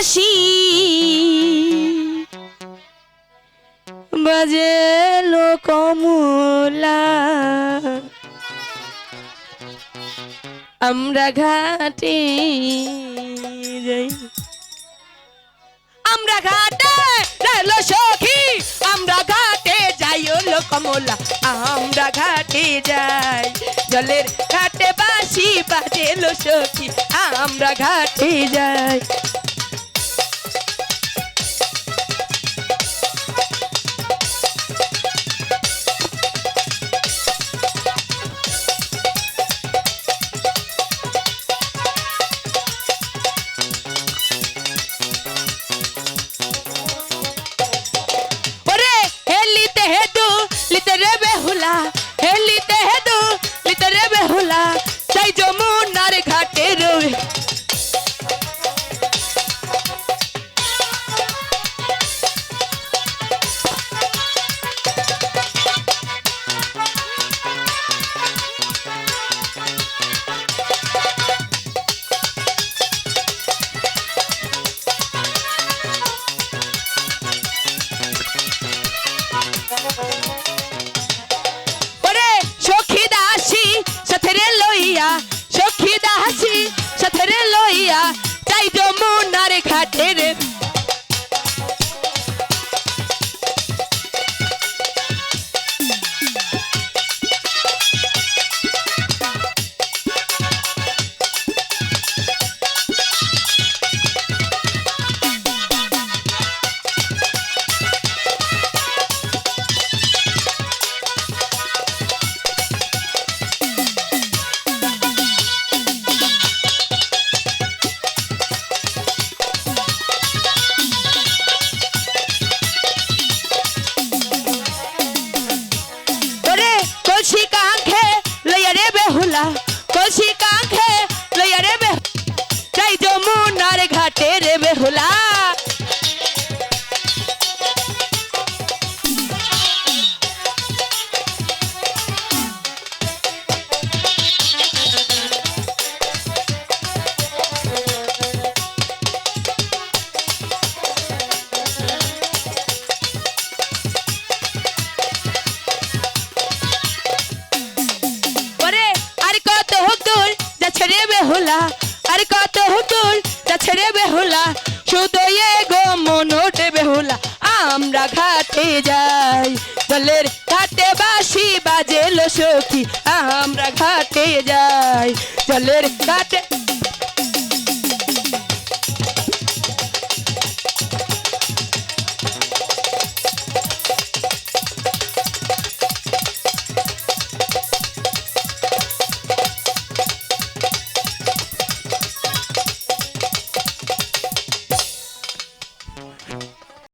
বাসি বাজে কমলা আমরা ঘাটে যাই। আমরা ঘাটে লালো সখী। আমরা ঘাটে যাই হলো কমলা আমরা ঘাটে যাই। জলের ঘাটে বাসি বাজে লো সখী। আমরা ঘাটে যাই। হেলিতে হেদু লিতে রে বেহুলা হেলিতে হেদু লিতে রে বেহুলা। রে লইয়া চাই যমুনার ঘাটে বেহুলা আর কত হুতুল তা ছেড়ে বেহুলা শুধু এ গো মনোটে বেহুলা আমরা ঘাটে যাই দলের ঘাটে বাসি বাজে লো সখী আমরা ঘাটে যাই জলের ঘাটে